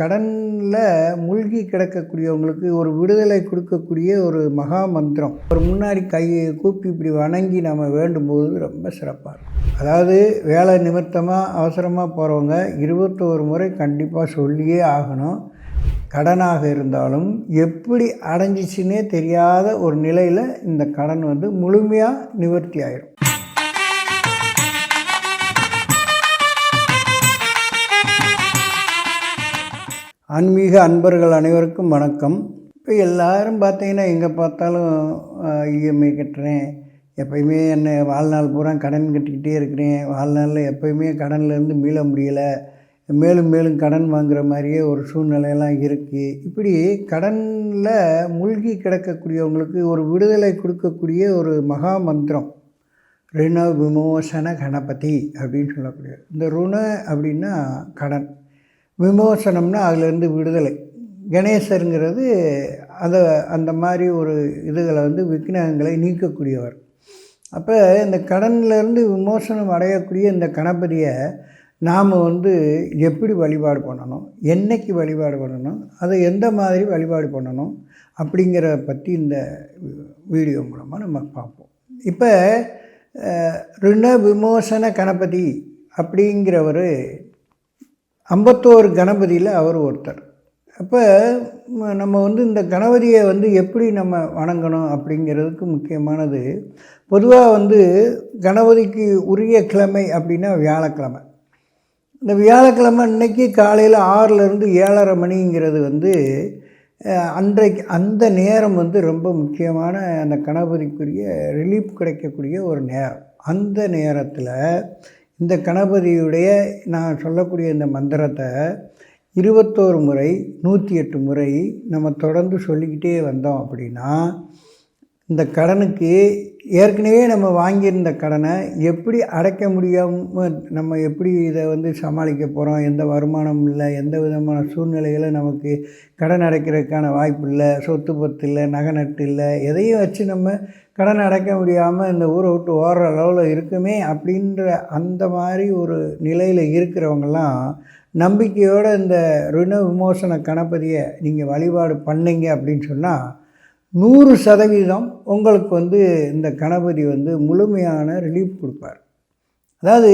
கடனில் மூழ்கி கிடக்கக்கூடியவங்களுக்கு ஒரு விடுதலை கொடுக்கக்கூடிய ஒரு மகா மந்திரம். ஒரு முன்னாடி கையை கூப்பி இப்படி வணங்கி நம்ம வேண்டும்போது ரொம்ப சிறப்பாக இருக்கும். அதாவது வேலை நிமித்தமாக அவசரமாக போகிறவங்க இருபத்தோரு முறை கண்டிப்பாக சொல்லியே ஆகணும். கடனாக இருந்தாலும் எப்படி அடைஞ்சிச்சுன்னே தெரியாத ஒரு நிலையில் இந்த கடன் வந்து முழுமையாக நிவர்த்தி ஆயிரும். ஆன்மீக அன்பர்கள் அனைவருக்கும் வணக்கம். இப்போ எல்லாரும் பார்த்தீங்கன்னா எங்கே பார்த்தாலும் இஎம்ஐ கட்டுறேன். எப்பயுமே என்ன வாழ்நாள் பூரா கடன் கட்டிக்கிட்டே இருக்கிறேன். வாழ்நாளில் எப்பயுமே கடன்லேருந்து மீள முடியலை. மேலும் மேலும் கடன் வாங்குகிற மாதிரியே ஒரு சூழ்நிலையெல்லாம் இருக்குது இப்படி கடனில் மூழ்கி கிடக்கக்கூடியவங்களுக்கு ஒரு விடுதலை கொடுக்கக்கூடிய ஒரு மகா மந்திரம் ரிண விமோசன கணபதி அப்படின்னு சொல்லக்கூடிய இந்த ருண அப்படின்னா கடன். விமோசனம்னா அதிலேருந்து விடுதலை. கணேசருங்கிறது அதை அந்த மாதிரி ஒரு இதுகளை வந்து விக்னங்களை நீக்கக்கூடியவர். அப்போ இந்த கடன்லேருந்து விமோசனம் அடையக்கூடிய இந்த கணபதியை நாம் வந்து எப்படி வழிபாடு பண்ணணும்? என்னைக்கு வழிபாடு பண்ணணும்? அதை எந்த மாதிரி வழிபாடு பண்ணணும்? அப்படிங்கிறத பற்றி இந்த வீடியோ மூலமாக நம்ம பார்ப்போம். இப்போ ரிண விமோசன கணபதி அப்படிங்கிறவர் ஐம்பத்தோரு கணபதியில் அவர் ஒருத்தர். அப்போ நம்ம வந்து இந்த கணபதியை வந்து எப்படி நம்ம வணங்கணும் அப்படிங்கிறதுக்கு முக்கியமானது பொதுவாக வந்து கணபதிக்கு உரிய கிழமை அப்படின்னா வியாழக்கிழமை. இந்த வியாழக்கிழமை இன்றைக்கி காலையில் ஆறுலேருந்து ஏழரை மணிங்கிறது வந்து அன்றைக்கு அந்த நேரம் வந்து ரொம்ப முக்கியமான அந்த கணபதிக்குரிய ரிலீஃப் கிடைக்கக்கூடிய ஒரு நேரம். அந்த நேரத்தில் இந்த கணபதியுடைய நான் சொல்லக்கூடிய இந்த மந்திரத்தை இருபத்தோரு முறை நூற்றி எட்டு முறை நம்ம தொடர்ந்து சொல்லிக்கிட்டே வந்தோம் அப்படின்னா இந்த கடனுக்கு ஏற்கனவே நம்ம வாங்கியிருந்த கடனை எப்படி அடைக்க முடியாமல் நம்ம எப்படி இதை வந்து சமாளிக்க போகிறோம் எந்த வருமானம் இல்லை எந்த விதமான சூழ்நிலையில் நமக்கு கடன் அடைக்கிறதுக்கான வாய்ப்பு இல்லை சொத்து பத்து இல்லை நகை நட்டு இல்லை எதையும் வச்சு நம்ம கடன் அடைக்க முடியாமல் இந்த ஊரை விட்டு ஓடுற அளவில் இருக்குமே அப்படின்ற அந்த மாதிரி ஒரு நிலையில் இருக்கிறவங்கெல்லாம் நம்பிக்கையோடு இந்த ருண விமோசன கணபதியை நீங்கள் வழிபாடு பண்ணீங்க அப்படின்னு சொன்னால் நூறு சதவீதம் உங்களுக்கு வந்து இந்த கணபதி வந்து முழுமையான ரிலீஃப் கொடுப்பார். அதாவது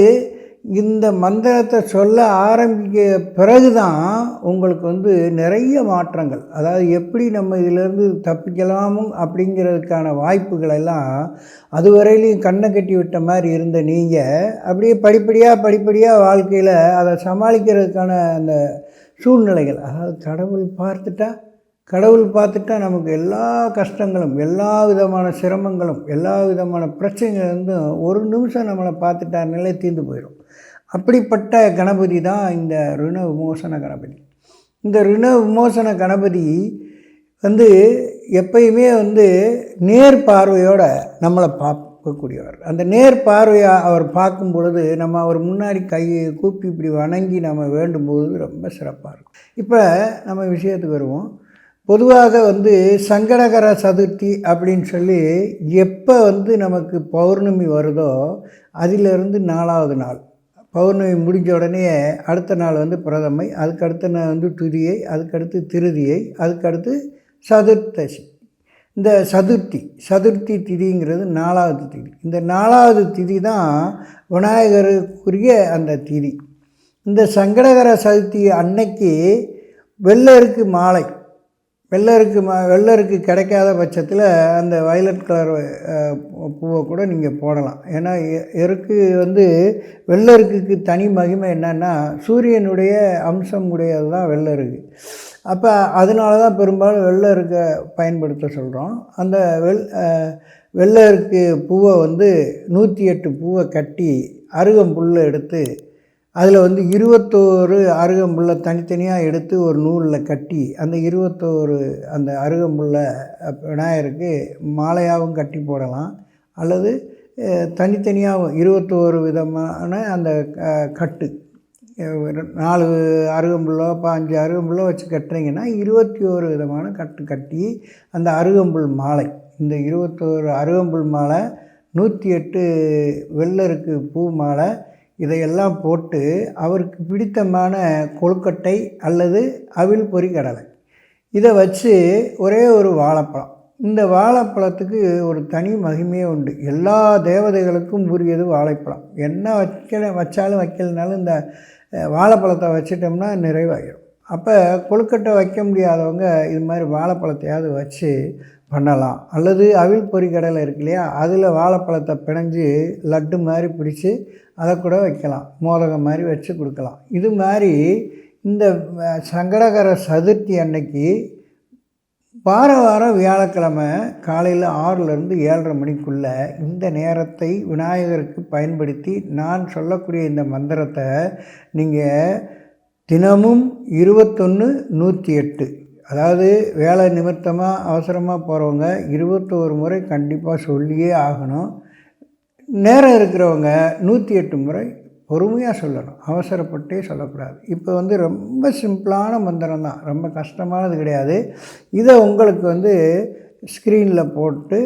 இந்த மந்திரத்தை சொல்ல ஆரம்பிக்க பிறகு தான் உங்களுக்கு வந்து நிறைய மாற்றங்கள். அதாவது எப்படி நம்ம இதிலேருந்து தப்பிக்கலாமும் அப்படிங்கிறதுக்கான வாய்ப்புகள் எல்லாம் அதுவரையிலையும் கண்ணை கட்டி விட்ட மாதிரி இருந்த நீங்கள் அப்படியே படிப்படியாக படிப்படியாக வாழ்க்கையில் அதை சமாளிக்கிறதுக்கான அந்த சூழ்நிலைகள். அதாவது கடவுள் பார்த்துட்டா கடவுள் பார்த்துட்டா நமக்கு எல்லா கஷ்டங்களும் எல்லா விதமான சிரமங்களும் எல்லா விதமான பிரச்சனைகள் இருந்தும் ஒரு நிமிஷம் நம்மளை பார்த்துட்டா நிலை தீர்ந்து போயிடும். அப்படிப்பட்ட கணபதி தான் இந்த ருண விமோசன கணபதி. இந்த ருண விமோசன கணபதி வந்து எப்பயுமே வந்து நேர் பார்வையோடு நம்மளை பார்க்கக்கூடியவர். அந்த நேர் பார்வையாக அவர் பார்க்கும் பொழுது நம்ம அவர் முன்னாடி கையை கூப்பி இப்படி வணங்கி நம்ம வேண்டும்போது ரொம்ப சிறப்பாக இருக்கும். இப்போ நம்ம விஷயத்துக்கு வருவோம். பொதுவாக வந்து சங்கடகர சதுர்த்தி அப்படின்னு சொல்லி எப்போ வந்து நமக்கு பௌர்ணமி வருதோ அதிலிருந்து நாலாவது நாள். பௌர்ணமி முடிஞ்ச உடனே அடுத்த நாள் வந்து பிரதமை அதுக்கடுத்த நாள் வந்து துதியை அதுக்கடுத்து திருதியை அதுக்கடுத்து சதுர்த்தசி. இந்த சதுர்த்தி சதுர்த்தி திதிங்கிறது நாலாவது திதி. இந்த நாலாவது திதி தான் விநாயகருக்குரிய அந்த திதி. இந்த சங்கடகர சதுர்த்தி அன்னைக்கு வெள்ளருக்கு மாலை. வெள்ளருக்கு ம வெள்ளருக்கு கிடைக்காத பட்சத்தில் அந்த வயலட் கலர் பூவை கூட நீங்கள் போடலாம். ஏன்னா எருக்கு வந்து வெள்ளருக்குக்கு தனி மகிமை என்னென்னா சூரியனுடைய அம்சம் உடையது தான் வெள்ளருக்கு. அப்போ அதனால தான் பெரும்பாலும் வெள்ளருக்கை பயன்படுத்த சொல்கிறோம் அந்த வெள் வெள்ளருக்கு பூவை வந்து நூற்றி எட்டு பூவை கட்டி அருகம்புல்லை எடுத்து அதில் வந்து இருபத்தோரு அருகம்புல்லை தனித்தனியாக எடுத்து ஒரு நூலில் கட்டி அந்த இருபத்தோரு அந்த அருகம்புல்லை விநாயகருக்கு மாலையாகவும் கட்டி போடலாம். அல்லது தனித்தனியாகவும் இருபத்தோரு விதமான அந்த கட்டு. நாலு அருகம்புல்லோ பாஞ்சு அருகம்புல்லோ வச்சு கட்டுறீங்கன்னா இருபத்தி ஒரு விதமான கட்டு கட்டி அந்த அருகம்புல் மாலை இந்த இருபத்தோரு அருகம்புல் மாலை நூற்றி எட்டு வெள்ளருக்கு பூ மாலை இதையெல்லாம் போட்டு அவருக்கு பிடித்தமான கொழுக்கட்டை அல்லது அவில் பொறி கடலை. இதை வச்சு ஒரே ஒரு வாழைப்பழம். இந்த வாழைப்பழத்துக்கு ஒரு தனி மகிமையே உண்டு. எல்லா தேவதைகளுக்கும் உரியது வாழைப்பழம். என்ன வைக்கல வச்சாலும் வைக்கலனாலும் இந்த வாழைப்பழத்தை வச்சிட்டோம்னா நிறைவாயிடும் அப்போ கொழுக்கட்டை வைக்க முடியாதவங்க இது மாதிரி வாழைப்பழத்தையாவது வச்சு பண்ணலாம். அல்லது அவில் பொறிக்கடலை இருக்கு இல்லையா அதில் வாழைப்பழத்தை பிணைஞ்சு லட்டு மாதிரி பிடிச்சி அதை கூட வைக்கலாம். மோதகம் மாதிரி வச்சு கொடுக்கலாம். இது மாதிரி இந்த சங்கடகர சதுர்த்தி அன்னைக்கு வார வாரம் வியாழக்கிழமை காலையில் ஆறுலேருந்து ஏழரை மணிக்குள்ளே இந்த நேரத்தை விநாயகருக்கு பயன்படுத்தி நான் சொல்லக்கூடிய இந்த மந்திரத்தை நீங்கள் தினமும் இருபத்தொன்று நூற்றி எட்டு அதாவது வேலை நிமித்தமாக அவசரமாக போகிறவங்க இருபத்தோரு முறை கண்டிப்பாக சொல்லியே ஆகணும். நேரம் இருக்கிறவங்க நூற்றி எட்டு முறை பொறுமையாக சொல்லணும். அவசரப்பட்டே சொல்லக்கூடாது. இப்போ வந்து ரொம்ப சிம்பிளான மந்திரம் தான். ரொம்ப கஷ்டமானது கிடையாது. இதை உங்களுக்கு வந்து ஸ்க்ரீனில் போட்டு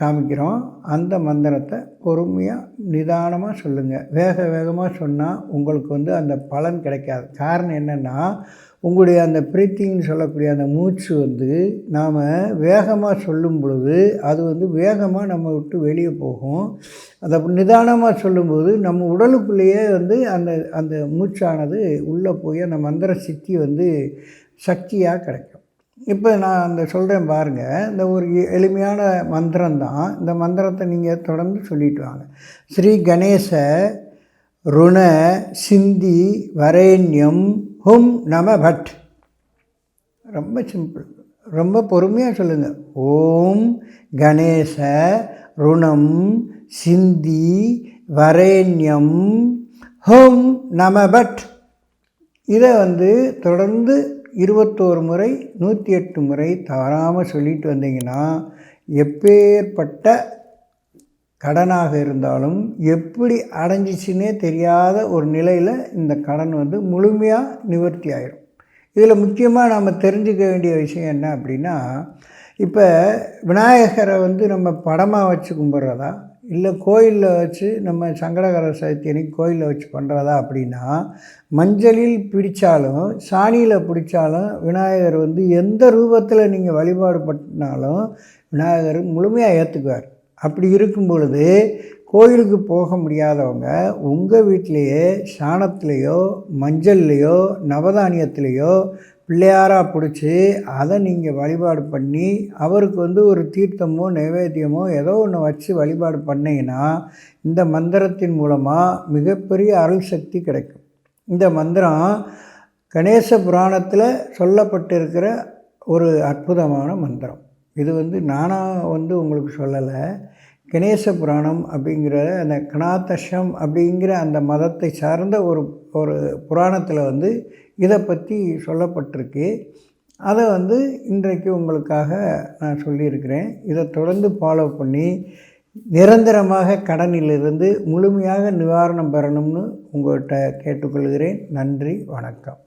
காமிக்கிறோம். அந்த மந்திரத்தை பொறுமையாக நிதானமாக சொல்லுங்கள் வேக வேகமாக சொன்னால் உங்களுக்கு வந்து அந்த பலன் கிடைக்காது. காரணம் என்னென்னா உங்களுடைய அந்த பிரீத்திங்னு சொல்லக்கூடிய அந்த மூச்சு வந்து நாம் வேகமாக சொல்லும் பொழுது அது வந்து வேகமாக நம்ம விட்டு வெளியே போகும். அதை நிதானமாக சொல்லும்போது நம்ம உடலுக்குள்ளேயே வந்து அந்த அந்த மூச்சானது உள்ளே போய் அந்த மந்திர சித்தி வந்து சக்தியாக கிடைக்கும். இப்போ நான் அந்த சொல்கிறேன் பாருங்கள் இந்த ஒரு எ- எளிமையான மந்திரம் தான். இந்த மந்திரத்தை நீங்கள் தொடர்ந்து சொல்லிட்டு வாங்க. ஸ்ரீ கணேச ருண சிந்தி வரேண்யம் ஹும் நம பட். ரொம்ப சிம்பிள். ரொம்ப பொறுமையாக சொல்லுங்கள் ஓம் கணேச ருணம் சிந்தி வரேண்யம் ஹோம் நம பட். இதை வந்து தொடர்ந்து இருபத்தோரு முறை நூற்றி எட்டு முறை தவறாமல் சொல்லிட்டு வந்தீங்கன்னா எப்பேற்பட்ட கடனாக இருந்தாலும் எப்படி அடைஞ்சிச்சுன்னே தெரியாத ஒரு நிலையில் இந்த கடன் வந்து முழுமையாக நிவர்த்தி ஆயிடும் இதில் முக்கியமாக நம்ம தெரிஞ்சுக்க வேண்டிய விஷயம் என்ன அப்படின்னா இப்போ விநாயகரை வந்து நம்ம படமாக வச்சு கும்பிட்றதா இல்லை கோயிலில் வச்சு நம்ம சங்கடகர சதுர்த்தி கோயிலில் வச்சு பண்ணுறதா அப்படின்னா மஞ்சளில் பிடித்தாலும் சாணியில் பிடிச்சாலும் விநாயகர் வந்து எந்த ரூபத்தில் நீங்கள் வழிபாடு பண்ணினாலும் விநாயகர் முழுமையாக ஏற்றுக்குவார். அப்படி இருக்கும் பொழுது கோயிலுக்கு போக முடியாதவங்க உங்கள் வீட்டிலையே சாணத்துலேயோ மஞ்சள்லேயோ நவதானியத்துலேயோ பிள்ளையாராக பிடிச்சி அதை நீங்கள் வழிபாடு பண்ணி அவருக்கு வந்து ஒரு தீர்த்தமோ நைவேத்தியமோ ஏதோ ஒன்று வச்சு வழிபாடு பண்ணிங்கன்னா இந்த மந்திரத்தின் மூலமாக மிகப்பெரிய அருள் சக்தி கிடைக்கும். இந்த மந்திரம் கணேச புராணத்தில் சொல்லப்பட்டிருக்கிற ஒரு அற்புதமான மந்திரம். இது வந்து நானாக வந்து உங்களுக்கு சொல்லலை. கணேச புராணம் அப்படிங்கிற அந்த கணாத்தஷம் அப்படிங்கிற அந்த மதத்தை சார்ந்த ஒரு ஒரு புராணத்தில் வந்து இதை பற்றி சொல்லப்பட்டிருக்கு. அதை வந்து இன்றைக்கு உங்களுக்காக நான் சொல்லியிருக்கிறேன். இதை தொடர்ந்து ஃபாலோ பண்ணி நிரந்தரமாக கடனிலிருந்து முழுமையாக நிவாரணம் பெறணும்னு உங்கள்கிட்ட கேட்டுக்கொள்கிறேன். நன்றி வணக்கம்.